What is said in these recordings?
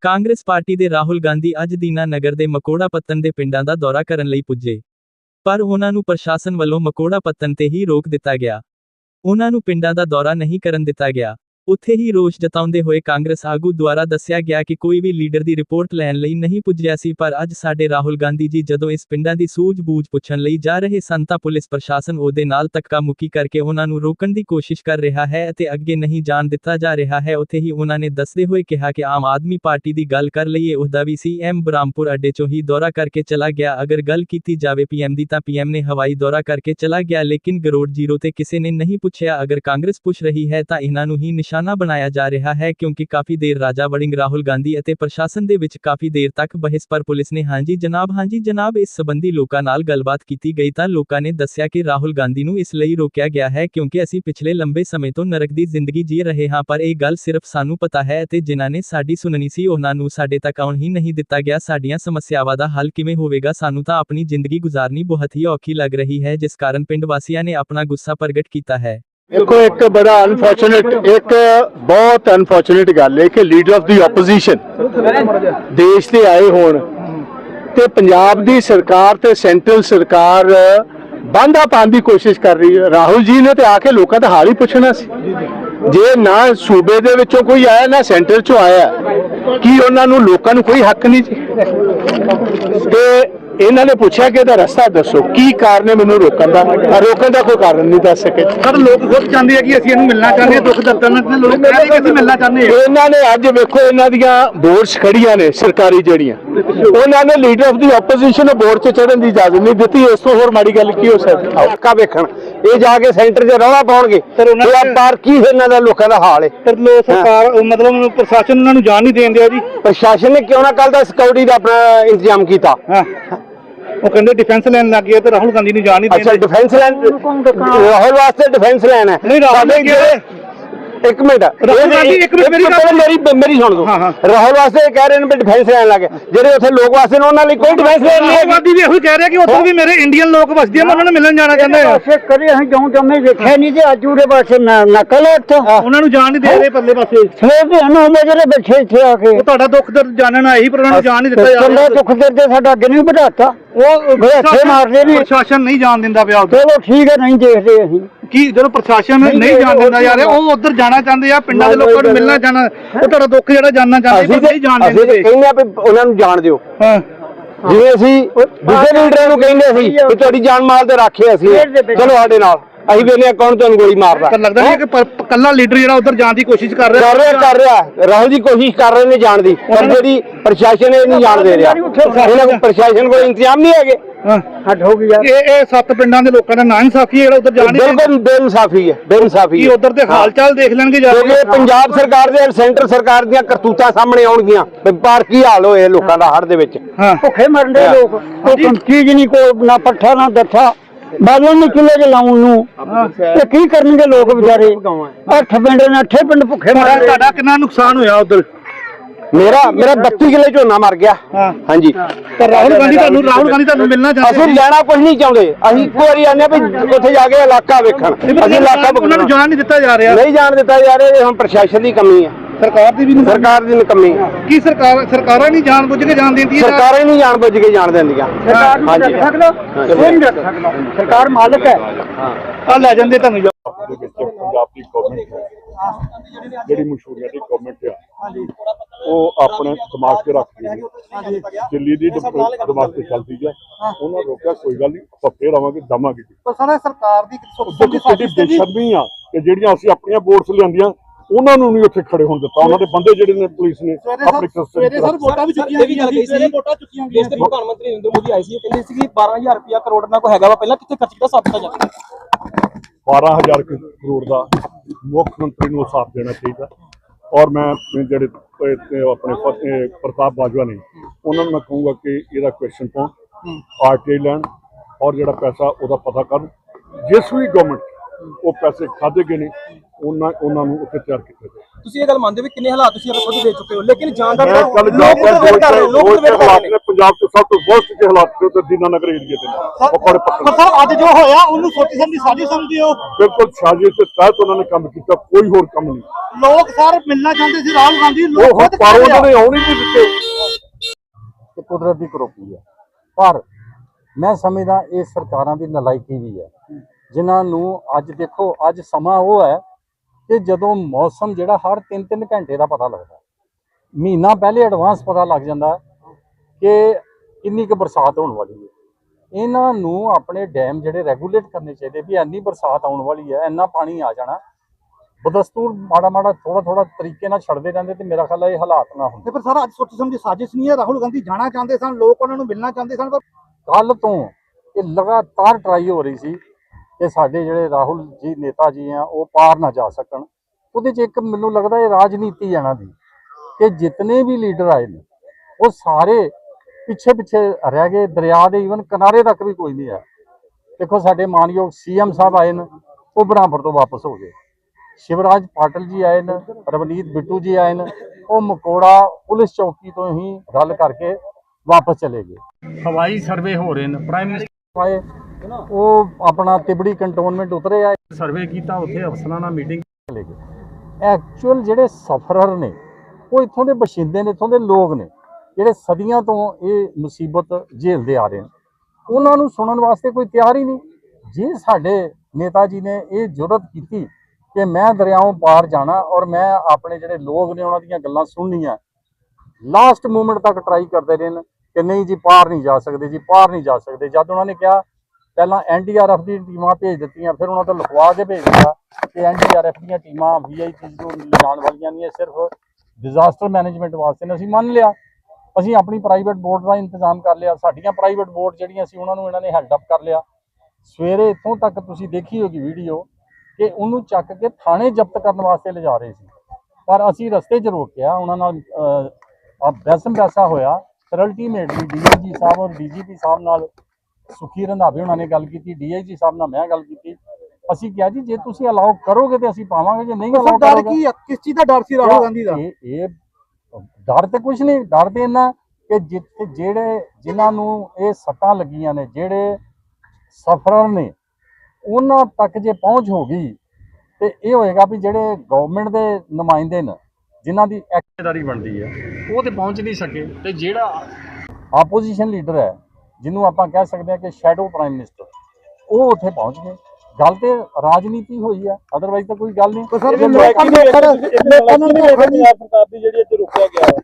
Congress party ਦੇ ਰਾਹੁਲ ਗਾਂਧੀ ਅੱਜ ਦੀਨਾ ਨਗਰ ਦੇ ਮਕੋੜਾ ਪੱਤਨ ਦੇ ਪਿੰਡਾਂ ਦਾ ਦੌਰਾ ਕਰਨ ਲਈ ਪੁੱਜੇ। ਪਰ ਉਹਨਾਂ ਨੂੰ ਪ੍ਰਸ਼ਾਸਨ ਵੱਲੋਂ ਮਕੋੜਾ ਪੱਤਨ ਤੇ ਹੀ ਰੋਕ ਦਿੱਤਾ ਗਿਆ। ਉਹਨਾਂ ਨੂੰ ਪਿੰਡਾਂ ਦਾ ਦੌਰਾ ਨਹੀਂ ਕਰਨ ਦਿੱਤਾ ਗਿਆ। ਉੱਥੇ ਹੀ ਰੋਸ਼ ਜਤਾਉਂਦੇ ਹੋਏ ਕਾਂਗਰਸ ਆਗੂ ਦੁਆਰਾ ਦੱਸਿਆ ਗਿਆ ਕਿ ਕੋਈ ਵੀ ਲੀਡਰ ਦੀ ਰਿਪੋਰਟ ਲੈਣ ਲਈ ਨਹੀਂ ਪੁੱਜਿਆ ਸੀ, ਪਰ ਅੱਜ ਸਾਡੇ ਰਾਹੁਲ ਗਾਂਧੀ ਜੀ ਜਦੋਂ ਇਸ ਪਿੰਡਾਂ ਦੀ ਸੂਝ-ਬੂਝ ਪੁੱਛਣ ਲਈ ਜਾ ਰਹੇ ਸਨ ਤਾਂ ਪੁਲਿਸ ਪ੍ਰਸ਼ਾਸਨ ਉਹਦੇ ਨਾਲ ਧੱਕਾ ਮੁੱਕੀ ਕਰਕੇ ਉਹਨਾਂ ਨੂੰ ਰੋਕਣ ਦੀ ਕੋਸ਼ਿਸ਼ ਕਰ ਰਿਹਾ ਹੈ ਅਤੇ ਅੱਗੇ ਨਹੀਂ ਜਾਣ ਦਿੱਤਾ ਜਾ ਰਿਹਾ ਹੈ। ਉੱਥੇ ਹੀ ਉਹਨਾਂ ਨੇ ਦੱਸਦੇ ਹੋਏ ਕਿਹਾ ਕਿ ਆਮ ਆਦਮੀ ਪਾਰਟੀ ਦੀ ਗੱਲ ਕਰ ਲਈਏ, ਉਹਦਾ ਵੀ ਸੀਐਮ ਬ੍ਰਾਮਪੁਰ ਅੱਡੇ ਚੋਂ ਹੀ ਦੌਰਾ ਕਰਕੇ ਚਲਾ ਗਿਆ। ਅਗਰ ਗੱਲ ਕੀਤੀ ਜਾਵੇ ਪੀਐਮ ਦੀ ਤਾਂ ਪੀਐਮ ਨੇ ਹਵਾਈ ਦੌਰਾ ਕਰਕੇ ਚਲਾ ਗਿਆ, ਲੇਕਿਨ ਗਰੋਡ ਜ਼ੀਰੋ ਤੇ ਕਿਸੇ ਨੇ ਨਹੀਂ ਪੁੱਛਿਆ। ਅਗਰ ਕਾਂਗਰਸ ਪੁੱਛ ਰਹੀ ਹੈ ਤਾਂ ਇਹਨਾਂ ਨੂੰ ਹੀ ਨਿਸ਼ਾਨਾ ਬਣਾਇਆ ਜਾ ਰਿਹਾ ਹੈ ਕਿਉਂਕਿ ਕਾਫੀ ਦੇਰ ਰਾਜਾ ਵੜਿੰਗ ਰਾਹੁਲ ਗਾਂਧੀ ਅਤੇ ਪ੍ਰਸ਼ਾਸਨ ਦੇ ਵਿੱਚ ਕਾਫੀ ਦੇਰ ਤੱਕ ਬਹਿਸ ਪਰ ਪੁਲਿਸ ਨੇ ਹਾਂਜੀ ਜਨਾਬ ਹਾਂਜੀ ਜਨਾਬ ਇਸ ਸੰਬੰਧੀ ਲੋਕਾਂ ਨਾਲ ਗੱਲਬਾਤ ਕੀਤੀ ਗਈ ਤਾਂ ਲੋਕਾਂ ਨੇ ਦੱਸਿਆ ਕਿ ਰਾਹੁਲ ਗਾਂਧੀ ਨੂੰ ਇਸ ਲਈ ਰੋਕਿਆ ਗਿਆ ਹੈ ਕਿਉਂਕਿ ਅਸੀਂ ਪਿਛਲੇ ਲੰਬੇ ਸਮੇਂ ਤੋਂ ਨਰਕ ਦੀ ਜ਼ਿੰਦਗੀ ਜੀ ਰਹੇ ਹਾਂ ਪਰ ਇਹ ਗੱਲ ਸਿਰਫ ਸਾਨੂੰ ਪਤਾ ਹੈ ਅਤੇ ਜਿਨ੍ਹਾਂ ਨੇ ਸਾਡੀ ਸੁਣਨੀ ਸੀ ਉਹਨਾਂ ਨੂੰ ਸਾਡੇ ਤੱਕ ਆਉਣ ਹੀ ਨਹੀਂ ਦਿੱਤਾ ਗਿਆ। ਸਾਡੀਆਂ ਸਮੱਸਿਆਵਾਂ ਦਾ ਹੱਲ ਕਿਵੇਂ ਹੋਵੇਗਾ ਸਾਨੂੰ ਤਾਂ ਆਪਣੀ ਜ਼ਿੰਦਗੀ ਗੁਜ਼ਾਰਨੀ ਬਹੁਤ ਹੀ ਔਖੀ ਲੱਗ ਰਹੀ ਹੈ ਜਿਸ ਕਾਰਨ ਪਿੰਡ ਵਾਸੀਆਂ ਨੇ ਆਪਣਾ ਗੁੱਸਾ ਪ੍ਰਗਟ ਕੀਤਾ ਹੈ। ਦੇਖੋ, ਇੱਕ ਬੜਾ ਅਨਫੋਰਚੂਨੇਟ ਇੱਕ ਬਹੁਤ ਅਨਫੋਰਚੂਨੇਟ ਗੱਲ ਹੈ ਕਿ ਲੀਡਰ ਆਫ ਦੀ ਆਪੋਜੀਸ਼ਨ ਦੇਸ਼ ਤੇ ਆਏ ਹੋਣ ਤੇ ਪੰਜਾਬ ਦੀ ਸਰਕਾਰ ਤੇ ਸੈਂਟਰਲ ਸਰਕਾਰ ਬਾਂਧਾ ਪਾਉਣ ਦੀ ਕੋਸ਼ਿਸ਼ ਕਰ ਰਹੀ ਹੈ। ਰਾਹੁਲ ਜੀ ਨੇ ਤੇ ਆ ਕੇ ਲੋਕਾਂ ਦਾ ਹਾਲ ਹੀ ਪੁੱਛਣਾ ਸੀ। ਜੇ ਨਾ ਸੂਬੇ ਦੇ ਵਿੱਚੋਂ ਕੋਈ ਆਇਆ, ਨਾ ਸੈਂਟਰ ਚੋਂ ਆਇਆ, ਕੀ ਉਹਨਾਂ ਨੂੰ ਲੋਕਾਂ ਨੂੰ ਕੋਈ ਹੱਕ ਨਹੀਂ ਜੀ? ਤੇ ਇਹਨਾਂ ਨੇ ਪੁੱਛਿਆ ਕਿ ਇਹਦਾ ਰਸਤਾ ਦੱਸੋ ਕੀ ਕਾਰਨ ਹੈ ਮੈਨੂੰ ਰੋਕਣ ਦਾ? ਆਹ ਰੋਕਣ ਦਾ ਕੋਈ ਕਾਰਨ ਨਹੀਂ ਦੱਸ ਸਕੇ। ਸਰ ਲੋਕ ਖੁਦ ਚਾਹੁੰਦੇ ਆ ਕਿ ਅਸੀਂ ਇਹਨੂੰ ਮਿਲਣਾ ਚਾਹੁੰਦੇ ਹਾਂ ਦੁੱਖ ਦਰਦ ਨਾਲ ਲੋਕ ਕਹਿੰਦੇ ਕਿ ਅਸੀਂ ਮਿਲਣਾ ਚਾਹੁੰਦੇ ਹਾਂ ਇਹਨਾਂ ਨੇ ਅੱਜ ਵੇਖੋ ਇਹਨਾਂ ਦੀਆਂ ਬੋਰਡਸ ਖੜੀਆਂ ਨੇ ਸਰਕਾਰੀ ਜਿਹੜੀਆਂ। ਉਹਨਾਂ ਨੇ ਲੀਡਰ ਆਫ ਦੀ ਆਪੋਜੀਸ਼ਨ ਨੂੰ ਬੋਰਡ 'ਚ ਚੜਨ ਦੀ ਇਜਾਜ਼ਤ ਨਹੀਂ ਦਿੱਤੀ ਇਸ ਤੋਂ ਹੋਰ ਮਾੜੀ ਗੱਲ ਕੀ ਹੋ ਸਕਦੀ? ਹੈ ਕਾ ਵੇਖਣ। ਇਹ ਜਾ ਕੇ ਸੈਂਟਰ 'ਚ ਰੌਲਾ ਪਾਉਣਗੇ। ਪਰ ਉਹਨਾਂ ਨੇ- ਪਾਰ ਕੀ ਇਹਨਾਂ ਦਾ ਲੋਕਾਂ ਦਾ ਹਾਲ ਹੈ ਪਰ ਲੋਕ ਸਰਕਾਰ ਮਤਲਬ ਪ੍ਰਸ਼ਾਸਨ ਉਹਨਾਂ ਨੂੰ ਜਾਣ ਨਹੀਂ ਦੇਣ ਦਿਆ ਜੀ। ਪ੍ਰਸ਼ਾਸਨ ਨੇ ਕਿਉਂ ਨਾ ਕੱਲ ਦਾ ਸਿਕਿਉਰਿਟੀ ਦਾ ਆਪਣਾ ਇੰਤਜ਼ਾਮ ਕੀਤਾ? ਹਾਂ। ਉਹ ਕਹਿੰਦੇ ਡਿਫੈਂਸ ਲੈਣ ਲੱਗ ਗਏ ਤੇ ਰਾਹੁਲ ਗਾਂਧੀ ਨੂੰ ਜਾਣ ਨਹੀਂ ਅੱਛਾ ਦੇਣ ਡਿਫੈਂਸ ਲਾਈਨ ਰਾਹੁਲ ਵਾਸਤੇ ਡਿਫੈਂਸ ਲਾਈਨ ਹੈ। ਨਹੀਂ, ਰਾਹੁਲ ਸਾਡੇ ਨੇ ਕਿਹਾ- ਇੱਕ ਮਿੰਟ। ਰਾਹੁਲ ਗਾਂਧੀ ਇੱਕ ਮਿੰਟ ਮੇਰੀ ਗੱਲ- ਮੇਰੀ ਮੇਰੀ ਸੁਣ ਦੋ ਹਾਂ, ਹਾਂ। ਰਾਹੁਲ ਵਾਸਤੇ ਕਹਿ ਰਹੇ ਨੇ ਵੀ ਡਿਫੈਂਸ ਲਾਈਨ ਲੱਗੇ ਜਿਹੜੇ ਉੱਥੇ ਲੋਕ ਵਾਸਤੇ ਨੇ ਉਹਨਾਂ ਲਈ ਕੋਈ ਡਿਫੈਂਸ ਲਾਈਨ ਨਹੀਂ ਰਾਹੁਲ ਵੀ ਇਹੋ ਹੀ ਕਹਿ ਰਿਹਾ ਕਿ ਉੱਥੇ ਵੀ ਮੇਰੇ ਇੰਡੀਅਨ ਲੋਕ ਵਸਦੇ ਆ ਮੈਂ ਉਹਨਾਂ ਨੂੰ ਮਿਲਣ ਜਾਣਾ ਚਾਹੁੰਦੇ ਆ ਪਾਸੇ ਕਦੇ ਅਸੀਂ ਜਉਂ ਜੰਮੇ ਵੇਖਿਆ ਨਹੀਂ ਤੇ ਅੱਜ ਉਹਦੇ ਪਾਸੇ ਨ- ਨਕਲ ਹੈ। ਇੱਥੋਂ ਉਹਨਾਂ ਨੂੰ ਜਾਣ ਨਹੀਂ ਦੇ ਰਹੇ ਪਰਲੇ ਪਾਸੇ। ਸਵੇਰ ਦੇ ਹਨ ਹੁੰਦੇ ਜਿਹੜੇ ਬੈਠੇ ਇੱਥੇ ਆ ਕੇ। ਉਹ ਤੁਹਾਡਾ ਦੁੱਖ ਦਰਦ ਜਾਣਨ ਆਏ ਹੀ ਪਰ ਉਹਨਾਂ ਨੂੰ ਜਾਣ ਨਹੀਂ ਦਿੱਤਾ ਜਾ ਰਿਹਾ। ਦੁੱਖ ਦਰਦ ਸਾਡਾ ਅੱਗੇ ਨਹੀਂ ਵਧਾਤਾ। ਉਹ ਬੜੇ ਮਾਰਦੇ ਨੇ। ਪ੍ਰਸ਼ਾਸਨ ਨਹੀਂ ਜਾਣ ਦਿੰਦਾ ਪਿਆ ਚਲੋ ਠੀਕ ਹੈ ਨਹੀਂ ਦੇਖਦੇ ਅਸੀਂ। ਕੀ ਜਦੋਂ ਪ੍ਰਸ਼ਾਸਨ ਨਹੀਂ ਜਾਣ ਦਿੰਦਾ ਜਾ ਰਿਹਾ ਉਹ ਉੱਧਰ ਜਾਣਾ ਚਾਹੁੰਦੇ ਆ ਪਿੰਡਾਂ ਦੇ ਲੋਕਾਂ ਨੂੰ ਮਿਲਣਾ ਚਾਹਣਾ ਉਹ ਤੁਹਾਡਾ ਦੁੱਖ ਜਿਹੜਾ ਜਾਣਨਾ ਚਾਹੁੰਦੇ ਨਹੀਂ ਜਾਣ ਅਸੀਂ ਤੇ ਦਿੰਦੇ ਕਹਿੰਦੇ ਆ ਵੀ ਉਹਨਾਂ ਨੂੰ ਜਾਣ ਦਿਓ। ਹਾਂ। ਜਿਵੇਂ ਅਸੀਂ ਦੂਜੇ ਲੀਡਰਾਂ ਨੂੰ ਕਹਿੰਦੇ ਸੀ ਕਿ ਤੁਹਾਡੀ ਜਾਨ ਮਾਲ ਤੇ ਰਾਖੇ ਅਸੀਂ। ਚਲੋ ਸਾਡੇ ਨਾਲ। ਅਸੀਂ ਵੇਲੇ ਕੌਣ ਤੁਹਾਨੂੰ ਗੋਲੀ ਮਾਰਦਾ। ਪਰ ਲੱਗਦਾ ਨਹੀਂ ਕਿ ਕੱਲਾ ਲੀਡਰ ਜਿਹੜਾ ਉਧਰ ਜਾਣ ਦੀ ਕੋਸ਼ਿਸ਼ ਕਰ ਰਿਹਾ ਕਰ ਰਿਹਾ ਕਰ ਰਿਹਾ। ਰਾਹੁਲ ਜੀ ਕੋਸ਼ਿਸ਼ ਕਰ ਰਹੇ ਨੇ ਜਾਣ ਦੀ ਪਰ ਜਿਹੜੀ ਪ੍ਰਸ਼ਾਸਨ ਇਹ ਨਹੀਂ ਜਾਣ ਦੇ ਰਿਹਾ ਇਹਨਾਂ ਕੋਲ ਪ੍ਰਸ਼ਾਸਨ ਕੋਲ ਇੰਤਜ਼ਾਮ ਨਹੀਂ ਹੈਗੇ। ਹਾਂ। ਹੱਦ ਹੋ ਗਈ ਯਾਰ। ਇਹ ਇਹ ਸੱਤ ਪਿੰਡਾਂ ਦੇ ਲੋਕਾਂ ਦਾ ਨਾਂ ਇਨਸਾਫੀ ਹੈ ਜਿਹੜਾ ਉਧਰ ਜਾਣ ਨਹੀਂ ਬਿਲਕੁਲ ਬੇਇਨਸਾਫੀ ਹੈ ਬੇਇਨਸਾਫੀ ਕੀ ਹੈ। ਉਧਰ ਦੇ ਹਾਲ ਚਾਲ ਦੇਖ ਲੈਣਗੇ ਜਾ ਕਿਉਂਕਿ ਕੇ ਪੰਜਾਬ ਸਰਕਾਰ ਦੇ ਸੈਂਟਰ ਸਰਕਾਰ ਦੀਆਂ ਕਰਤੂਤਾਂ ਸਾਹਮਣੇ ਆਉਣਗੀਆਂ। ਵੀ ਬਾਹਰ ਕੀ ਹਾਲ ਹੋਏ ਲੋਕਾਂ ਦਾ ਹੜ ਦੇ ਵਿੱਚ। ਹਾਂ। ਭੁੱਖੇ ਮਰਨ ਦੇ ਲੋਕ। ਕੋਈ ਚੀਜ਼ ਨਹੀਂ ਕੋਲ ਨਾ ਪੱਠਾ ਨਾ ਦੱਥਾ ਬਾਲਣ ਚੁੱਲ੍ਹੇ 'ਚ ਲਾਉਣ ਨੂੰ? ਤੇ ਕੀ ਕਰਨਗੇ ਲੋਕ ਵਿਚਾਰੇ? ਅੱਠ ਪਿੰਡ ਨੇ ਅੱਠੇ ਪਿੰਡ ਭੁੱਖੇ ਮਰਨ ਤੁਹਾਡਾ ਕਿੰਨਾ ਨੁਕਸਾਨ ਹੋਇਆ ਉਧਰ? ਮੇਰਾ ਮੇਰਾ 32 ਕਿਲੇ ਝੋਨਾ ਮਰ ਗਿਆ। ਹਾਂਜੀ। ਪਰ ਰਾਹੁਲ ਗਾਂਧੀ ਤੁਹਾਨੂੰ ਰਾਹੁਲ ਗਾਂਧੀ ਤੁਹਾਨੂੰ ਮਿਲਣਾ ਅਸੀਂ ਚਾਹੁੰਦੇ ਲੈਣਾ ਕੁਝ ਨਹੀਂ ਚਾਹੁੰਦੇ। ਅਸੀਂ ਇੱਕ ਵਾਰੀ ਆਨੇ ਵੀ ਉੱਥੇ ਜਾ ਕੇ ਇਲਾਕਾ ਵੇਖਣ। ਅਸੀਂ ਇਲਾਕਾ ਉਹਨਾਂ ਨੂੰ ਜਾਣ ਨਹੀਂ ਦਿੱਤਾ ਜਾ ਰਿਹਾ। ਨਹੀਂ ਜਾਣ ਦਿੱਤਾ ਜਾ ਰਿਹਾ ਇਹ ਹੁਣ ਪ੍ਰਸ਼ਾਸਨ ਦੀ ਕਮੀ ਹੈ। ਸਰਕਾਰ ਦੀ ਵੀ ਨਹੀਂ ਸਰਕਾਰ ਦੀ ਕਮੀ ਹੈ ਕੀ ਸਰਕਾਰ ਸਰਕਾਰਾਂ ਨਹੀਂ ਜਾਣ ਬੁੱਝ ਕੇ ਜਾਣ ਦਿੰਦੀ ਸਰਕਾਰਾਂ ਹੀ ਨਹੀਂ ਜਾਣ ਬੁੱਝ ਕੇ ਜਾਣ ਦਿੰਦੀਆਂ। ਸਰਕਾਰ ਨੂੰ ਹਾਂਜੀ। ਰੱਖ ਸਕਦਾ? ਕੋਈ ਨਹੀਂ ਰੱਖ ਸਕਦਾ। ਸਰਕਾਰ ਮਾਲਕ ਹੈ। ਆ ਲੈ ਜਾਂਦੇ ਤੁਹਾਨੂੰ ਪੰਜਾਬ ਦੀ ਗਵਰਨਮੈਂਟ ਹੈ। ਜਿਹੜੀ ਮਸ਼ਹੂਰੀਆਂ ਦੀ ਗਵਰਨਮੈਂਟ ਆ ਉਹ ਆਪਣੇ ਦਿਮਾਗ ਤੇ ਰੱਖਦੀ ਹੈ ਦਿੱਲੀ ਦੀ ਦਿਮ- ਦਿਮਾਗ ਤੇ ਚੱਲਦੀ ਹੈ ਉਹਨਾਂ ਰੋਕਿਆ ਕੋਈ ਗੱਲ ਨਹੀਂ ਆਪਾਂ ਫੇਰ ਆਵਾਂਗੇ ਦਵਾਂਗੇ ਜੀ ਪਰ ਸਾਰਾ ਸਰਕਾਰ ਦੀ ਕਿਹੜੀ ਬੇਸ਼ਰਮੀ ਆ ਕਿ ਜਿਹੜੀਆਂ ਅਸੀਂ ਆਪਣੀਆਂ ਵੋਟਸ ਲਿਆਂਦੀਆਂ ਉਹਨਾਂ ਨੂੰ ਨਹੀਂ ਉੱਥੇ ਖੜੇ ਹੋਣ ਦਿੱਤਾ ਉਹਨਾਂ ਦੇ ਬੰਦੇ ਜਿਹੜੇ ਨੇ ਪੁਲਿਸ ਨੇ ਆਪਣੀ ਸਵੇਰੇ ਸਰ ਵੋਟਾਂ ਵੀ ਚੁੱਕੀਆਂ ਕਹੀ ਸੀ। ਵੋਟਾਂ ਚੁੱਕੀਆਂ ਦੇਸ਼ ਦੇ ਪ੍ਰਧਾਨ ਮੰਤਰੀ ਨਰਿੰਦਰ ਮੋਦੀ ਆਏ ਸੀ ਕਹਿੰਦੇ ਸੀ ਕਿ 12000 ਰੁਪਇਆ ਕਰੋੜ ਨਾਲ ਕੋ ਹੈਗਾ ਵਾ ਪਹਿਲਾਂ ਕਿੱਥੇ ਖਰਚ ਕੀਤਾ ਸਭ ਪਤਾ ਜਾਂਦਾ 12000 ਕਰੋੜ ਦਾ ਮੁੱਖ ਮੰਤਰੀ ਨੂੰ ਹਿਸਾਬ ਦੇਣਾ ਚਾਹੀਦਾ। ਔਰ ਮੈਂ ਜਿਹੜੇ ਤੇ ਆਪਣੇ ਪ੍ਰਤਾਪ ਬਾਜਵਾ ਨੇ ਉਹਨਾਂ ਨੂੰ ਮੈਂ ਕਹੂੰਗਾ ਕਿ ਇਹਦਾ ਕੁਐਸਚਨ ਪਾਉਣ ਆਰਟੀਆਈ ਲੈਣ ਔਰ ਜਿਹੜਾ ਪੈਸਾ ਉਹਦਾ ਪਤਾ ਕਰਨ। ਜਿਸ ਵੀ ਗਵਰਨਮੈਂਟ ਉਹ ਪੈਸੇ ਖਾਦੇ ਗਏ ਨੇ ਉਹਨਾਂ ਉਹਨਾਂ ਨੂੰ ਉੱਥੇ ਤਿਆਰ ਕੀਤਾ ਜਾਏ ਤੁਸੀਂ ਇਹ ਗੱਲ ਮੰਨਦੇ ਹੋ ਵੀ ਕਿੰਨੇ ਹਾਲਾਤ ਤੁਸੀਂ ਆਪਣੇ ਖੁਦ ਦੇਖ ਚੁੱਕੇ ਹੋ? ਲੇਕਿਨ ਜਾਣ ਦਾ ਮੈਂ ਕੱਲ ਲੋਕ ਜੌਬ ਵੇਟ ਕਰ ਰਹੇ ਲੋਕ ਦੋ ਵੇਟ ਕਰ ਰਹੇ ਨੇ। ਪੰਜਾਬ ਦੇ ਸਭ ਤੋਂ ਵਰਸਟ ਜਿਹੇ ਹਾਲਾਤ ਤੇ ਦੀਨਾਨਗਰ ਏਰੀਏ ਦੇ ਨੇ ਉਹ ਬੜੇ ਪੱਕੇ ਸਰ ਅੱਜ ਜੋ ਹੋਇਆ ਉਹਨੂੰ ਸੋਚੀ ਸਮਝੀ ਸਾਜੀ ਸਮਝਦੇ ਹੋ। ਬਿਲਕੁਲ ਸਾਜ਼ਿਸ਼ ਦੇ ਤਹਿਤ ਉਹਨਾਂ ਨੇ ਕੰਮ ਕੀਤਾ ਕੋਈ ਹੋਰ ਕੰਮ ਨਹੀਂ। ਲੋਕ ਸਰ ਮਿਲਣਾ ਚਾਹੁੰਦੇ ਸੀ ਰਾਹੁਲ ਗਾਂਧੀ ਲੋਕ ਖੁਦ ਪਰ ਉਹਨਾਂ। ਨੇ ਆਉਣ ਹੀ ਨਹੀਂ ਦਿੱਤੇ। ਕਿ ਕੁਦਰਤ ਦੀ ਕਰੋਪੀ ਹੈ। ਪਰ ਮੈਂ ਸਮਝਦਾ ਇਹ ਸਰਕਾਰਾਂ ਦੀ ਨਲਾਇਕੀ ਵੀ ਹੈ। ਜਿਨ੍ਹਾਂ ਨੂੰ ਅੱਜ ਦੇਖੋ ਅੱਜ ਸਮਾਂ ਉਹ ਹੈ ਕਿ ਜਦੋਂ ਮੌਸਮ ਜਿਹੜਾ ਹਰ 3-3 ਘੰਟੇ ਦਾ ਪਤਾ ਲੱਗਦਾ ਮਹੀਨਾ ਪਹਿਲੇ ਐਡਵਾਂਸ ਪਤਾ ਲੱਗ ਜਾਂਦਾ ਕਿ ਕਿੰਨੀ ਕੁ ਬਰਸਾਤ ਹੋਣ ਵਾਲੀ ਹੈ। ਇਹਨਾਂ ਨੂੰ ਆਪਣੇ ਡੈਮ ਜਿਹੜੇ ਰੈਗੂਲੇਟ ਕਰਨੇ ਚਾਹੀਦੇ ਵੀ ਇੰਨੀ ਬਰਸਾਤ ਆਉਣ ਵਾਲੀ ਹੈ ਇੰਨਾ ਪਾਣੀ ਆ ਜਾਣਾ। ਬਦਸਤੂਰ ਮਾੜਾ ਮਾੜਾ ਥੋੜਾ ਥੋੜਾ ਤਰੀਕੇ ਨਾਲ ਛੱਡਦੇ ਜਾਂਦੇ ਤੇ ਮੇਰਾ ਖਿਆਲ ਹੈ ਇਹ ਹਾਲਾਤ ਨਾ ਹੁੰਦੇ ਤੇ ਪਰ ਸਰ ਅੱਜ ਸੋਚੀ ਸਮਝੀ ਸਾਜ਼ਿਸ਼ ਨਹੀਂ ਹੈ ਰਾਹੁਲ ਗਾਂਧੀ ਜਾਣਾ ਚਾਹੁੰਦੇ ਸਨ ਲੋਕ ਉਹਨਾਂ ਨੂੰ ਮਿਲਣਾ ਚਾਹੁੰਦੇ ਸਨ ਪਰ ਕੱਲ ਤੋਂ ਇਹ ਲਗਾਤਾਰ ਟਰਾਈ ਹੋ ਰਹੀ ਸੀ ਕਿ ਸਾਡੇ ਜਿਹੜੇ ਰਾਹੁਲ ਜੀ ਨੇਤਾ ਜੀ ਆ ਉਹ ਪਾਰ ਨਾ ਜਾ ਸਕਣ। ਉਹਦੇ 'ਚ ਇੱਕ ਮੈਨੂੰ ਲੱਗਦਾ ਇਹ ਰਾਜਨੀਤੀ ਹੈ ਇਹਨਾਂ ਦੀ ਕਿ ਜਿਤਨੇ ਵੀ ਲੀਡਰ ਆਏ ਨੇ ਉਹ ਸਾਰੇ ਪਿੱਛੇ ਪਿੱਛੇ ਰਹਿ ਗਏ। ਦਰਿਆ ਦੇ ਈਵਨ ਕਿਨਾਰੇ ਤੱਕ ਵੀ ਕੋਈ ਨਹੀਂ ਹੈ ਦੇਖੋ ਸਾਡੇ ਮਾਨਯੋਗ ਸੀਐਮ ਸਾਹਿਬ ਆਏ ਨੇ ਉਹ ਬ੍ਰਹਮਪੁਰ ਤੋਂ ਵਾਪਸ ਹੋ ਗਏ। ਸ਼ਿਵਰਾਜ ਪਾਟਲ ਜੀ ਆਏ ਨੇ ਰਵਨੀਤ ਬਿੱਟੂ ਜੀ ਆਏ ਨੇ ਉਹ ਮਕੋੜਾ ਪੁਲਿਸ ਚੌਕੀ ਤੋਂ ਹੀ ਗੱਲ ਕਰਕੇ ਵਾਪਸ ਚਲੇ ਗਏ। ਹਵਾਈ ਸਰਵੇ ਹੋ ਰਹੇ ਨੇ ਪ੍ਰਾਈਮ ਮਿਨਿਸਟਰ ਆਏ। ਉਹ ਆਪਣਾ ਤਿਬੜੀ ਕੰਟੋਨਮੈਂਟ ਉਤਰੇ ਆ। ਸਰਵੇ ਕੀਤਾ ਉੱਥੇ ਅਫਸਰਾਂ ਨਾਲ ਮੀਟਿੰਗ ਚਲੇ ਗਏ ਐਕਚੁਅਲ ਜਿਹੜੇ ਸਫਰਰ ਨੇ ਉਹ ਇੱਥੋਂ ਦੇ ਬਸ਼ਿੰਦੇ ਨੇ ਇੱਥੋਂ ਦੇ ਲੋਕ ਨੇ ਜਿਹੜੇ ਸਦੀਆਂ ਤੋਂ ਇਹ ਮੁਸੀਬਤ ਝੇਲਦੇ ਆ ਰਹੇ ਨੇ ਉਹਨਾਂ ਨੂੰ ਸੁਣਨ ਵਾਸਤੇ ਕੋਈ ਤਿਆਰ ਹੀ ਨਹੀਂ। ਜੇ ਸਾਡੇ ਨੇਤਾ ਜੀ ਨੇ ਇਹ ਜੁਰਤ ਕੀਤੀ ਕਿ ਮੈਂ ਦਰਿਆਓਂ ਪਾਰ ਜਾਣਾ ਔਰ ਮੈਂ ਆਪਣੇ ਜਿਹੜੇ ਲੋਕ ਨੇ ਉਹਨਾਂ ਦੀਆਂ ਗੱਲਾਂ ਸੁਣਨੀਆਂ ਲਾਸਟ ਮੂਮੈਂਟ ਤੱਕ ਟਰਾਈ ਕਰਦੇ ਰਹੇ ਨੇ ਕਿ ਨਹੀਂ ਜੀ ਪਾਰ ਨਹੀਂ ਜਾ ਸਕਦੇ ਜੀ ਪਾਰ ਨਹੀਂ ਜਾ ਸਕਦੇ। ਜਦ ਉਹਨਾਂ ਨੇ ਕਿਹਾ ਪਹਿਲਾਂ ਐਨਡੀਆਰਐਫ ਦੀ ਟੀਮਾਂ ਭੇਜ ਦਿੱਤੀਆਂ ਫਿਰ ਉਹਨਾਂ ਤੋਂ ਲਿਖਵਾ ਕੇ ਭੇਜ ਦਿੱਤਾ ਕਿ ਐਨਡੀਆਰਐਫ ਦੀਆਂ ਟੀਮਾਂ ਵੀਆਈਪੀ ਨੂੰ ਲਿਜਾਣ ਵਾਲੀਆਂ ਨਹੀਂ ਸਿਰਫ ਡਿਜ਼ਾਸਟਰ ਮੈਨੇਜਮੈਂਟ ਵਾਸਤੇ ਨੇ। ਅਸੀਂ ਮੰਨ ਲਿਆ ਅਸੀਂ ਆਪਣੀ ਪ੍ਰਾਈਵੇਟ ਬੋਰਡ ਦਾ ਇੰਤਜ਼ਾਮ ਕਰ ਲਿਆ ਸਾਡੀਆਂ ਪ੍ਰਾਈਵੇਟ ਬੋਰਡ ਜਿਹੜੀਆਂ ਸੀ ਉਹਨਾਂ ਨੂੰ ਇਹਨਾਂ ਨੇ ਹੈਲਡ ਅਪ ਕਰ ਲਿਆ। ਸਵੇਰੇ ਇੱਥੋਂ ਤੱਕ ਤੁਸੀਂ ਦੇਖੀ ਹੋਗੀ ਵੀਡੀਓ ਕਿ ਉਹਨੂੰ ਚੱਕ ਕੇ ਥਾਣੇ ਜ਼ਬਤ ਕਰਨ ਵਾਸਤੇ ਲਿਜਾ ਰਹੇ ਸੀ। ਪਰ ਅਸੀਂ ਰਸਤੇ 'ਚ ਰੋਕਿਆ ਉਹਨਾਂ ਨਾਲ ਅਹ, ਆ ਬੈਸਮ ਬੈਸਾ ਹੋਇਆ। ਫਿਰ ਅਲਟੀਮੇਟਲੀ ਡੀਆਈਜੀ ਸਾਹਿਬ ਔਰ ਡੀਜੀਪੀ ਸਾਹਿਬ ਨਾਲ ਸੁਖੀ ਰੰਧਾਵੇ ਉਹਨਾਂ ਨੇ ਗੱਲ ਕੀਤੀ ਡੀਆਈਜੀ ਸਾਹਿਬ ਨਾਲ ਮੈਂ ਗੱਲ ਕੀਤੀ। ਅਸੀਂ ਕਿਹਾ ਜੀ ਜੇ ਤੁਸੀਂ ਅਲਾਉ ਕਰੋਗੇ ਤੇ ਅਸੀਂ ਪਾਵਾਂਗੇ ਜੇ ਨਹੀਂ ਅਲਾਉ ਡਰ ਕਰੋਗੇ ਕੀ ਹੈ ਕਿਸ ਚੀਜ਼ ਦਾ ਡਰ ਸੀ ਰਾਹੁਲ ਗਾਂਧੀ ਦਾ? ਇਹ ਇਹ ਡਰ ਤੇ ਕੁਝ ਨਹੀਂ ਡਰ ਤੇ ਇਹਨਾਂ ਕਿ ਜਿੱਥੇ ਜਿਹੜੇ ਜਿਨ੍ਹਾਂ ਨੂੰ ਇਹ ਸੱਟਾਂ ਲੱਗੀਆਂ ਨੇ ਜਿਹੜੇ ਸਫਰਰ ਨੇ ਉਹਨਾਂ ਤੱਕ ਜੇ ਪਹੁੰਚ ਹੋ ਗਈ ਤੇ ਇਹ ਹੋਏਗਾ ਵੀ ਜਿਹੜੇ ਗਵਰਨਮੈਂਟ ਦੇ ਨੁਮਾਇੰਦੇ ਨੇ ਜਿਨ੍ਹਾਂ ਦੀ ਐਕਟਦਾਰੀ ਬਣਦੀ ਹੈ ਉਹ ਤੇ ਪਹੁੰਚ ਨਹੀਂ ਸਕੇ ਤੇ ਜਿਹੜਾ ਆਪੋਜੀਸ਼ਨ ਲੀਡਰ ਹੈ ਜਿਹਨੂੰ ਆਪਾਂ ਕਹਿ ਸਕਦੇ ਹਾਂ ਕਿ ਸ਼ੈਡੋ ਪ੍ਰਾਈਮ ਮਿਨਿਸਟਰ ਉਹ ਉੱਥੇ ਪਹੁੰਚ ਗਏ। ਗੱਲ ਤੇ ਰਾਜਨੀਤੀ ਹੋਈ ਆ ਅਦਰਵਾਈਜ਼ ਤਾਂ ਕੋਈ ਗੱਲ ਨਹੀਂ। ਲੋਕਾਂ ਨੂੰ ਲੋਕਾਂ ਨੂੰ ਪੰਜਾਬ ਸਰਕਾਰ ਦੀ ਜਿਹੜੀ ਅੱਜ ਰੁਕਿਆ ਗਿਆ ਹੈ।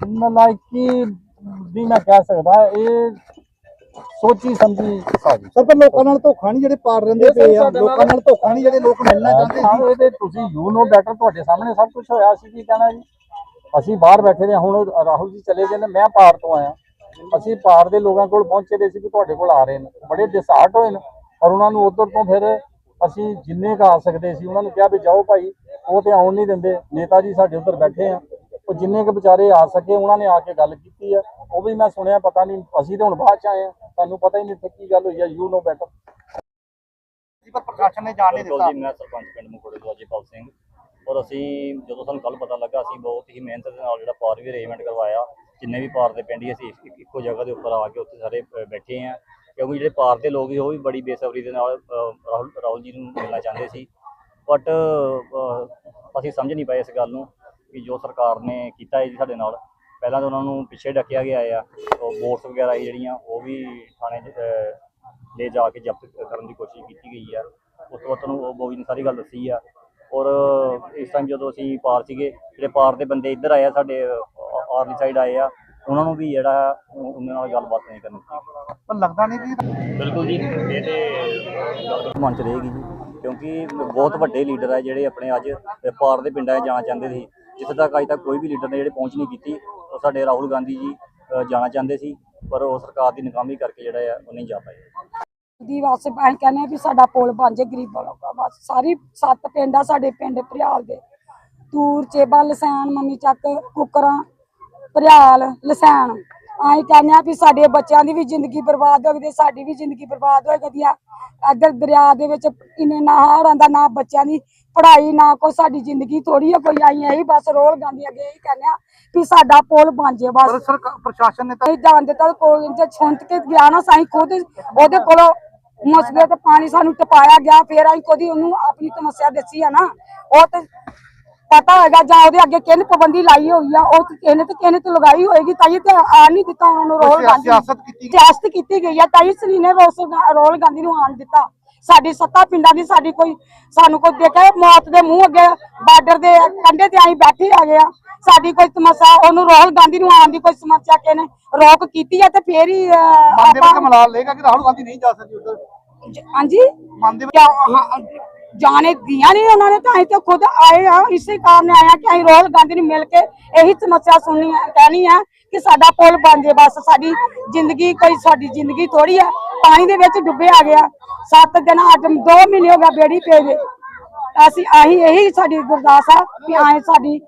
ਨਲਾਇਕੀ ਦੀ ਮੈਂ ਕਹਿ ਸਕਦਾ ਇਹ ਸੋਚੀ ਸਮਝੀ ਸਾਜੀ ਸਰ ਪਰ ਲੋਕਾਂ ਨਾਲ ਧੋਖਾ ਨਹੀਂ ਜਿਹੜੇ ਪਾਰ ਰਹਿੰਦੇ ਪਏ ਆ ਲੋਕਾਂ ਨਾਲ ਧੋਖਾ ਨਹੀਂ ਜਿਹੜੇ ਲੋਕ ਮਿਲਣਾ ਚਾਹੁੰਦੇ ਸੀ। ਇਹਦੇ ਤੁਸੀਂ ਯੂ نو ਬੈਟਰ ਤੁਹਾਡੇ ਸਾਹਮਣੇ ਸਭ ਕੁਝ ਹੋਇਆ ਸੀ ਕੀ ਕਹਿਣਾ ਜੀ? ਅਸੀਂ ਬਾਹਰ ਬੈਠੇ ਨੇ ਹੁਣ ਰਾਹੁਲ ਜੀ ਚਲੇ ਗਏ ਨੇ ਮੈਂ ਪਾਰ ਤੋਂ ਆਇਆ। ਅਸੀਂ ਪਾਰ ਦੇ ਲੋਕਾਂ ਕੋਲ ਪਹੁੰਚੇ ਦੇ ਸੀ ਕਿ ਤੁਹਾਡੇ ਕੋਲ ਆ ਰਹੇ ਨੇ। ਬੜੇ ਡਿਸਾਰਟ ਹੋਏ ਨੇ। ਔਰ ਉਹਨਾਂ ਨੂੰ ਉਧਰ ਤੋਂ ਫਿਰ ਅਸੀਂ ਜਿੰਨੇ ਕੁ ਆ ਸਕਦੇ ਸੀ ਉਹਨਾਂ ਨੂੰ ਕਿਹਾ ਵੀ ਜਾਓ ਭਾਈ ਉਹ ਤੇ ਆਉਣ ਨਹੀਂ ਦਿੰਦੇ। ਨੇਤਾ ਜੀ ਸਾਡੇ ਉੱਧਰ ਬੈਠੇ ਆ। ਉਹ ਜਿੰਨੇ ਕੁ ਵਿਚਾਰੇ ਆ ਸਕੇ ਉਹਨਾਂ ਨੇ ਆ ਕੇ ਗੱਲ ਕੀਤੀ ਆ। ਉਹ ਵੀ ਮੈਂ ਸੁਣਿਆ ਪਤਾ ਨਹੀਂ ਅਸੀਂ ਤਾਂ ਹੁਣ ਬਾਅਦ ਚ ਆਏ ਆ। ਸਾਨੂੰ ਪਤਾ ਹੀ ਨਹੀਂ ਇੱਥੇ ਕੀ ਗੱਲ ਹੋਈ ਆ। ਯੂ نو ਬੈਟਰ ਪਰ ਪ੍ਰਸ਼ਾਸਨ ਨੇ ਜਾਣ ਨਹੀਂ ਦਿੱਤਾ। ਜੀ ਮੈਂ ਸਰਪੰਚ ਪਿੰਡ ਮੁਕੋੜੇ ਤੋਂ ਅਜੀਪਾਲ ਸਿੰਘ। ਔਰ ਅਸੀਂ ਜਦੋਂ ਸਾਨੂੰ ਕੱਲ ਪਤਾ ਲੱਗਾ ਅਸੀਂ ਬਹੁਤ ਹੀ ਮਿਹਨਤ ਦੇ ਨਾਲ ਜਿਹੜਾ ਪਾਰ ਵੀ ਅਰੇਂਜਮੈਂਟ ਕਰਵਾਇਆ। ਜਿੰਨੇ ਵੀ ਪਾਰ ਦੇ ਪਿੰਡ ਹੀ ਅਸੀਂ ਇੱਕੋ ਜਗ੍ਹਾ ਦੇ ਉੱਪਰ ਆ ਕੇ ਉੱਥੇ ਸਾਰੇ ਬੈਠੇ ਆ ਕਿਉਂਕਿ ਜਿਹੜੇ ਪਾਰ ਦੇ ਲੋਕ ਸੀ ਉਹ ਵੀ ਬੜੀ ਬੇਸਬਰੀ ਦੇ ਨਾਲ ਰਾਹੁਲ ਰਾਹੁਲ ਜੀ ਨੂੰ ਮਿਲਣਾ ਚਾਹੁੰਦੇ ਸੀ। ਬਟ ਅਸੀਂ ਸਮਝ ਨਹੀਂ ਪਾਏ ਇਸ ਗੱਲ ਨੂੰ ਕਿ ਜੋ ਸਰਕਾਰ ਨੇ ਕੀਤਾ ਹੈ ਜੀ ਸਾਡੇ ਨਾਲ। ਪਹਿਲਾਂ ਤਾਂ ਉਹਨਾਂ ਨੂੰ ਪਿੱਛੇ ਡੱਕਿਆ ਗਿਆ ਆ ਉਹ ਬੋਟਸ ਵਗੈਰਾ ਸੀ ਜਿਹੜੀਆਂ ਉਹ ਵੀ ਥਾਣੇ 'ਚ, ਅ, ਲੈ ਜਾ ਕੇ ਜ਼ਬਤ ਕਰਨ ਦੀ ਕੋਸ਼ਿਸ਼ ਕੀਤੀ ਗਈ ਆ। ਉਸ ਤੋਂ ਬਾਅਦ ਤੁਹਾਨੂੰ ਉਹ ਬੋਈ ਨੇ ਸਾਰੀ ਗੱਲ ਦੱਸੀ ਆ। ਔਰ ਇਸ ਟਾਈਮ ਜਦੋਂ ਅਸੀਂ ਪਾਰ ਸੀਗੇ ਜਿਹੜੇ ਪਾਰ ਦੇ ਬੰਦੇ ਇੱਧਰ ਆਏ ਆ ਸਾਡੇ ਆਰਲੀ ਸਾਈਡ ਆਏ ਆ ਉਹਨਾਂ ਨੂੰ ਵੀ ਜਿਹੜਾ ਉਹ- ਉਹਨਾਂ ਨਾਲ ਗੱਲਬਾਤ ਨਹੀਂ ਕਰਨੀ। ਪਰ ਲੱਗਦਾ ਨਹੀਂ ਕਿ ਬਿਲਕੁਲ ਜੀ ਇਹ ਤੇ ਮਨ ਚ ਰਹੇਗੀ ਜੀ ਕਿਉਂਕਿ ਬਹੁਤ ਵੱਡੇ ਲੀਡਰ ਆ ਜਿਹੜੇ ਆਪਣੇ ਅੱਜ ਪਾਰ ਦੇ ਪਿੰਡਾਂ 'ਚ ਜਾਣਾ ਚਾਹੁੰਦੇ ਸੀ। ਜਿੱਥੇ ਤੱਕ ਅੱਜ ਤੱਕ ਕੋਈ ਵੀ ਲੀਡਰ ਨੇ ਜਿਹੜੇ ਪਹੁੰਚ ਨਹੀਂ ਕੀਤੀ ਉਹ ਸਾਡੇ ਰਾਹੁਲ ਗਾਂਧੀ ਜੀ ਜਾਣਾ ਚਾਹੁੰਦੇ ਸੀ ਪਰ ਉਹ ਸਰਕਾਰ ਦੀ ਨਾਕਾਮੀ ਕਰਕੇ ਜਿਹੜਾ ਆ ਉਹ ਨਹੀਂ ਜਾ ਪਾਏ। ਦੀ ਵਾਸਤੇ ਅਸੀਂ ਕਹਿੰਦੇ ਆ ਵੀ ਸਾਡਾ ਪੁਲ ਬਣ ਜੇ ਗਰੀਬਾਂ ਲੋਕਾਂ ਵਾਸਤੇ ਸਾਰੀ ਸੱਤ ਪਿੰਡ ਆ ਸਾਡੇ ਪਿੰਡ ਭਰਿਆਲ ਦੇ। ਤੂਰ ਚੇਬਾ ਲਸੈਣ ਮੰਮੀ ਚੱਕ ਕੁਕਰਾਂ ਭਰਿਆਲ ਲਸੈਣ। ਆਈ ਕਹਿੰਦੇ ਆ ਵੀ ਸਾਡੇ ਬੱਚਿਆਂ ਦੀ ਵੀ ਜ਼ਿੰਦਗੀ ਬਰਬਾਦ ਹੋ ਗਈ ਤੇ ਸਾਡੀ ਵੀ ਜ਼ਿੰਦਗੀ ਬਰਬਾਦ ਹੋ ਗਈ ਆ। ਇੱਧਰ ਦਰਿਆ ਦੇ ਵਿੱਚ ਇੰਨੇ ਨਾ ਹੜ੍ਹਾਂ ਦਾ ਨਾ ਬੱਚਿਆਂ ਦੀ ਪੜ੍ਹਾਈ ਨਾ ਕੋਈ ਸਾਡੀ ਜ਼ਿੰਦਗੀ ਥੋੜੀ ਆ ਕੋਈ ਆਈ ਇਹੀ ਬਸ ਰੋਲ ਗਾਂਦੀ ਅੱਗੇ ਇਹੀ ਕਹਿੰਦੇ ਆ ਵੀ ਸਾਡਾ ਪੁਲ ਬਣ ਜੇ ਬਸ। ਸਰਕਾਰ ਪ੍ਰਸ਼ਾਸਨ ਨੇ ਤਾਂ ਨਹੀਂ ਜਾਣ ਦਿੱਤਾ ਕੋਈ ਜੇ ਛੁੰਟ ਕੇ ਗਿਆ ਨਾ ਸਾਈ ਖੁਦ ਉਹਦੇ ਕੋਲੋਂ ਮਸਲੇ ਤੇ ਪਾਣੀ ਸਾਨੂੰ ਟਪਾਇਆ ਗਿਆ ਫਿਰ ਅਸੀਂ ਕਦੀ ਉਹਨੂੰ ਆਪਣੀ ਸਮੱਸਿਆ ਦੱਸੀ ਆ ਨਾ। ਉਹ ਤੇ ਪਤਾ ਹੋਏਗਾ ਜਾਂ ਉਹਦੇ ਅੱਗੇ ਕਿਹਨੇ ਪਾਬੰਦੀ ਲਾਈ ਹੋਈ ਆ ਉਹ ਕਿਹਨੇ ਤੇ ਕਿਹਨੇ ਤੇ ਲਗਾਈ ਹੋਏਗੀ ਤਾਂ ਹੀ ਤੇ ਆ ਨਹੀਂ ਦਿੱਤਾ ਉਹਨਾਂ ਨੂੰ ਰੋਲ ਗਾਂਧੀ ਸਿਆਸਤ ਕੀਤੀ ਗਈ। ਆ ਤਾਂ ਹੀ ਸਨੀ ਨੇ ਰੋਲ ਗਾਂਧੀ ਨੂੰ ਆਣ ਦਿੱਤਾ। ਸਾਡੀ ਸੱਤਾ ਪਿੰਡਾਂ ਦੀ ਸਾਡੀ ਕੋਈ ਸਾਨੂੰ ਕੋਈ ਦੇਖਿਆ ਮੌਤ ਦੇ ਮੂੰਹ ਅੱਗੇ ਬਾਰਡਰ ਦੇ ਕੰਢੇ ਤੇ ਅਸੀਂ ਬੈਠੇ ਆ ਗਏ ਆ। ਸਾਡੀ ਕੋਈ ਸਮੱਸਿਆ ਉਹਨੂੰ ਰਾਹੁਲ ਗਾਂਧੀ ਨੂੰ ਆਉਣ ਦੀ ਕੋਈ ਸਮੱਸਿਆ ਕਿਹਨੇ ਰੋਕ ਕੀਤੀ ਹੈ ਤੇ ਫੇਰ ਹੀ ਵਿੱਚ ਕਿ ਰਾਹੁਲ ਗਾਂਧੀ ਨਹੀਂ ਜਾ ਸਕਦੀ ਉਧਰ? ਹਾਂਜੀ? ਵਿੱਚ ਜਾਣੇ ਦੀਆਂ ਨਹੀਂ ਉਹਨਾਂ ਨੇ ਤਾਂ ਅਸੀਂ ਤਾਂ ਖੁਦ ਆਏ ਆ ਇਸੇ ਕਾਰਨ ਆਏ ਆ ਕਿ ਅਸੀਂ ਰਾਹੁਲ ਗਾਂਧੀ ਨੂੰ ਮਿਲ ਕੇ ਇਹੀ ਸਮੱਸਿਆ ਸੁਣਨੀ ਹੈ ਕਹਿਣੀ ਹੈ ਕਿ ਸਾਡਾ ਪੁਲ ਬਣ ਜੇ ਬਸ ਸਾਡੀ ਜ਼ਿੰਦਗੀ ਕੋਈ ਸਾਡੀ ਜ਼ਿੰਦਗੀ ਥੋੜੀ ਹੈ ਪਾਣੀ ਦੇ ਵਿੱਚ ਡੁੱਬੇ ਆ ਗਿਆ। ਸੱਤ ਦਿਨ ਅੱਜ 2 ਮਹੀਨੇ ਹੋ ਗਿਆ ਬੇੜੀ ਪੇ ਗਏ ਅਸੀਂ ਆਹੀ ਇਹੀ ਸਾਡੀ ਗੁਰਦਾਸ ਆ ਕਿ ਆਏ ਸਾਡੀ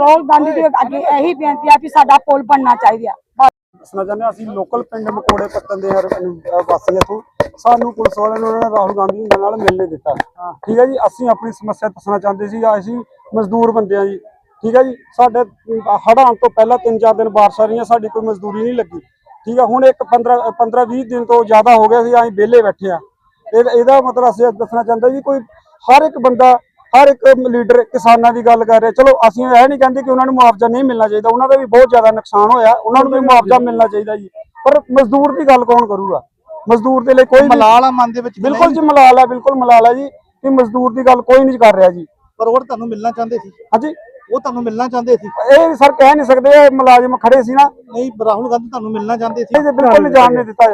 ਰਾਹੁਲ ਗਾਂਧੀ ਦੇ ਅੱਗੇ ਇਹੀ ਬੇਨਤੀ ਆ ਕਿ ਸਾਡਾ ਪੁਲ ਬਣਨਾ ਚਾਹੀਦਾ। ਦੱਸਣਾ ਚਾਹੁੰਦੇ ਅਸੀਂ ਲੋਕਲ ਪਿੰਡ ਮਕੋੜੇ ਪੱਤਨ ਦੇ ਵਾਸੀ ਇੱਥੋਂ। ਸਾਨੂੰ ਪੁਲਿਸ ਵਾਲਿਆਂ ਨੇ ਉਹਨਾਂ ਰਾਹੁਲ ਗਾਂਧੀ ਜੀ ਨਾਲ ਮਿਲਣ ਨਹੀਂ ਦਿੱਤਾ। ਠੀਕ ਹੈ ਜੀ ਅਸੀਂ ਆਪਣੀ ਸਮੱਸਿਆ ਦੱਸਣਾ ਚਾਹੁੰਦੇ ਸੀ ਅਸੀਂ ਮਜ਼ਦੂਰ ਬੰਦੇ ਆ ਜੀ। ਠੀਕ ਹੈ ਜੀ ਸਾਡੇ ਹੜ੍ਹਾਂ ਤੋਂ ਪਹਿਲਾਂ 3-4 ਦਿਨ ਬਾਰਿਸ਼ਾਂ ਰਹੀਆਂ ਸਾਡੀ ਕੋਈ ਮਜ਼ਦੂਰੀ ਨਹੀਂ ਲੱਗੀ। ਠੀਕ ਹੈ ਹੁਣ ਇੱਕ 15 15-20 ਦਿਨ ਤੋਂ ਜ਼ਿਆਦਾ ਹੋ ਗਿਆ ਸੀ ਅਸੀਂ ਵਿਹਲੇ ਬੈਠੇ ਆ। ਇਹ ਇਹਦਾ ਮਤਲਬ ਅਸੀਂ ਦੱਸਣਾ ਚਾਹੁੰਦੇ ਜੀ ਕੋਈ ਹਰ ਇੱਕ ਬੰਦਾ ਹਰ ਇੱਕ ਲੀਡਰ ਕਿਸਾਨਾਂ ਦੀ ਗੱਲ ਕਰ ਰਿਹਾ। ਚਲੋ ਅਸੀਂ ਇਹ ਨਹੀਂ ਕਹਿੰਦੇ ਕਿ ਉਹਨਾਂ ਨੂੰ ਮੁਆਵਜ਼ਾ ਨਹੀਂ ਮਿਲਣਾ ਚਾਹੀਦਾ ਉਹਨਾਂ ਦਾ ਵੀ ਬਹੁਤ ਜ਼ਿਆਦਾ ਨੁਕਸਾਨ ਹੋਇਆ ਉਹਨਾਂ ਨੂੰ ਵੀ ਮੁਆਵਜ਼ਾ ਮਿਲਣਾ ਚਾਹੀਦਾ ਜੀ। ਪਰ ਮਜ਼ਦੂਰ ਦੀ ਗੱਲ ਕੌਣ ਕਰੂਗਾ? ਮਜ਼ਦੂਰ ਦੇ ਲਈ ਕੋਈ ਵੀ- ਮਲਾਲ ਆ ਮਨ ਦੇ ਵਿੱਚ ਬਿਲਕੁਲ? ਜੀ ਮਲਾਲ ਹੈ ਬਿਲਕੁਲ ਮਲਾਲ ਹੈ ਜੀ ਕਿ ਮਜ਼ਦੂਰ ਦੀ ਗੱਲ ਕੋਈ ਨਹੀਂ ਕਰ ਰਿਹਾ ਜੀ। ਪਰ ਉਹ ਤੁਹਾਨੂੰ ਮਿਲਣਾ ਚਾਹੁੰਦੇ ਸੀ? ਹਾਂਜੀ। ਉਹ ਤੁਹਾਨੂੰ ਮਿਲਣਾ ਚਾਹੁੰਦੇ ਸੀ? ਇਹ ਸਰ ਕਹਿ ਨਹੀਂ ਸਕਦੇ ਇਹ ਮੁਲਾਜ਼ਮ ਖੜੇ ਸੀ ਨਾ। ਨਹੀਂ ਰਾਹੁਲ ਗਾਂਧੀ ਤੁਹਾਨੂੰ ਮਿਲਣਾ ਚਾਹੁੰਦੇ ਸੀ? ਇਹ ਬਿਲਕੁਲ ਜਾਣ ਨਹੀਂ ਦਿੱਤਾ।